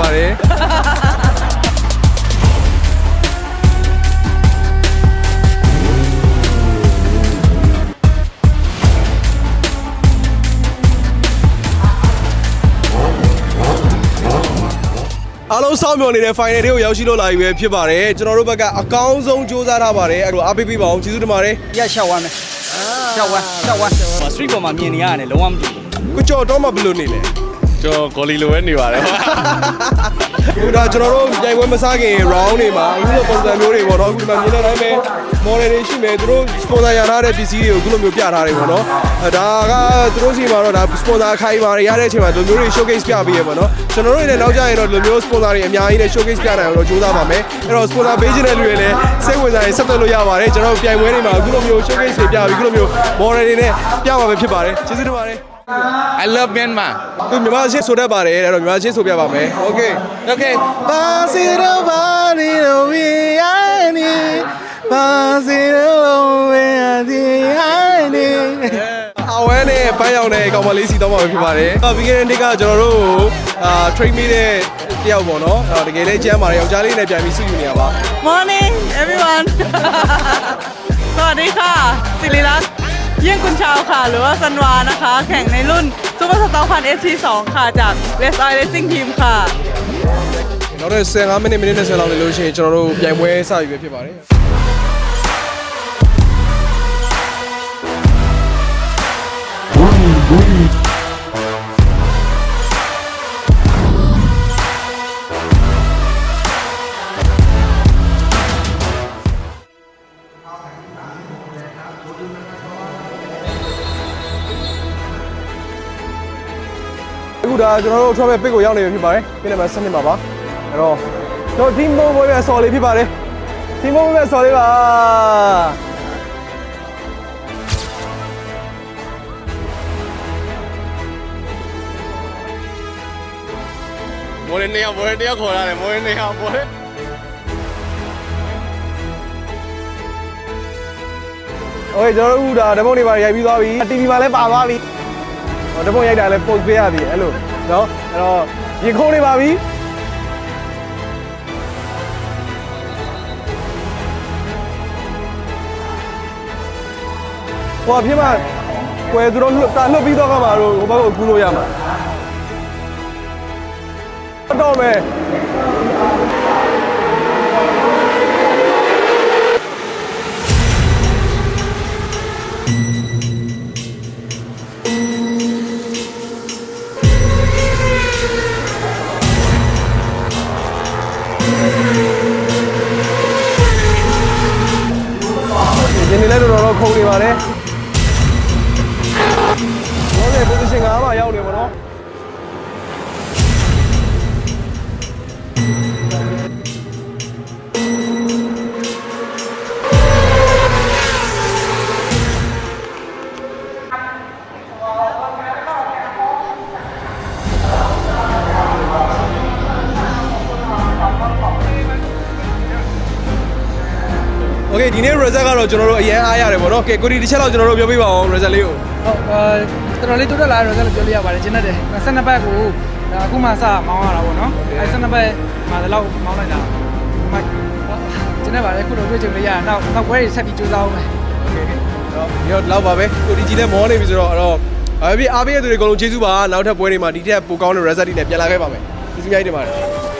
ပါတယ်အားလုံးစောင့်မျှော်နေတဲ့ final တွေကိုရောက်ရှိလို့လာပြီပဲဖြစ်ပါတယ်ကျွန်တော်တို့ဘက်ကအကောင်းဆုံးစူးစမ်းထားပါတယ်အဲ့လိုအားပေးပေးပါအောင်ကျေးဇူးတင်ပါတယ်ရရှောက်ဝမ်းမယ်ရှောက်ဝမ်းရှောက်ဝမ်းစထရီပေါ်မှာမြင်နေရတယ်လုံးဝမကြည့်ဘူး ကိုကျော်တော့မှဘယ်လိုနေလဲကျွန်တော်ဂေါ်လီလိုပဲနေပါတယ်အခုဒါကျွန်တော်တို့ပြိုင်ပွဲမစားခင် round တွေမှာအခုလိုပုံစံမျိုးတွေပေါ့နော်အခုဒီမှာမြင်တဲ့အတိုင်းပဲ model တွေရှိမယ်သူတို့ sponsor ရထားတဲ့ပစ္စည်းတွေကိုအခုလိုမျိုးပြထားတယ်ပေါ့နော်အဲဒါကသူတို့စီမှာတော့ဒါ sponsor ခိုင်းပါတယ်ရတဲ့အချိန်မှာဒီလိုမျိုးတွေ showcase ပြပေးရပေါ့နော်ကျွန်တော်တို့တွေလည်းနောက်ကြရင်တော့ဒီလိုမျိုး sponsor တွေအများကြီးနဲ့ showcase ပြနိုင်အောင်တော့ကြိုးစားပါမယ်အဲ့တော့ sponsor ပေးခြင်းတဲ့လူတွေလည်းစိတ်ဝင်စားရင်ဆက်သွယ်လို့ရပါတယ်ကျွန်တော်တို့ပြိုင်ပွဲတွေမှာအခုလိုမျိုး showcase တွေပြပြီးအခုလိုမျိုး model တွေနဲ့ပြမှာပဲဖြစ်ပါတယ်ကျေးဇူးတင်ပါတယ် I love Myanmar သူမြန်မာရှင်းဆိုတတ်ပါတယ်အဲ့တော့မြန်မာရှင်းဆိုပြပါမယ်โอเค okay ဘာစီတော့ဘာနေတော့ဝီအိုင်နီဘာစီတော့ဝီအိုင်နီအဝဲနဲ့ပန်းရောင်နဲ့ကောင်မလေးစီတော့မှာဖြစ်ပါတယ်။ပြီးခဲ့တဲ့နေ့ကကျွန်တော်တို့အာ train မိတဲ့တယောက်ပေါ့နော်။အဲ့တော့တကယ်လည်းကျမ်းပါတယ်ယောက်ျားလေးနဲ့ပြန်ပြီးစုယူနေရပါ Morning everyone สวัสดีค่ะสิริรักษ์ เยี่ยงคุณชาวค่ะ หรือว่าซันวานะคะ แข่งในรุ่นซูเปอร์สตาร์พันเอทีสองค่ะ จาก West Eye Racing Team ค่ะ ။နောက်တော့15မိနစ်မိနစ်20လောက်နေလို့ရှိရင်ကျွန်တော်တို့ပြိုင်ပွဲစပြီပဲဖြစ်ပါတယ်။ အခုဒါကျွန်တော်တို့ travel pick ကိုရောက်နေပြီဖြစ်ပါတယ်။ပြည့်နေမှာ7နှစ်ပါပါ။အဲ့တော့ကျွန်တော် team mode ပွဲပဲဆော်လေးဖြစ်ပါတယ်။ team mode ပွဲပဲဆော်လေးပါ။ မော်ရနေရမော်ရနေရခေါ်ရတယ်မော်ရနေရမော်ရ โอเคကျွန်တော်တို့အခုဒါဓမုံတွေပါရိုက်ပြီးသွားပြီ TV မှာလည်းပါသွားပြီ တပုံရိုက်တာလည်းပုံပေးရသေးတယ်အဲ့လိုနော်အဲ့တော့ရေခိုးနေပါပြီဟိုအပြင်မှာကွယ်သူတို့တာလှုပ်ပြီးတော့ကမှာတော့ဟိုဘက်ကိုကူးလို့ရမှာတော့မယ် ဒီနေ့လည်းတော်တော်ခုံနေပါတယ်။ဘောလေ position ကမှရောက်နေပါတော့ Okay ဒီနေ့ result ကတော့ကျွန်တော်တို့အရင်အားရတယ်ပေါ့နော် Okay ကိုဒီတစ်ချက်လောက်ကျွန်တော်တို့ပြောပြပါအောင် result လေးကိုဟုတ်အာတော်တော်လေးတိုးတက်လာတဲ့ result လို့ပြောလို့ရပါတယ်ကျင်းတတ်တယ်12ဘက်ကိုဒါအခုမှစမောင်းရတာပေါ့နော်အဲ12ဘက်မှာဒီလောက်မောင်းလိုက်တာဟိုမှာကျင်းတတ်ပါတယ်အခုတော့တွေ့ကြုံလို့ရတာနောက်နောက်ပွဲတွေဆက်ပြီးကြိုးစားအောင်ပဲ Okay တော့ဒီတော့လောက်ပါပဲကိုဒီကြီးလည်းမောနေပြီဆိုတော့အဲ့တော့အားပေးအားပေးရတဲ့သူတွေအကုန်လုံးကျေးဇူးပါနောက်ထပ်ပွဲတွေမှာဒီထက်ပိုကောင်းတဲ့ result တွေနဲ့ပြန်လာခဲ့ပါမယ်ကျေးဇူးများကြီးတင်ပါတယ်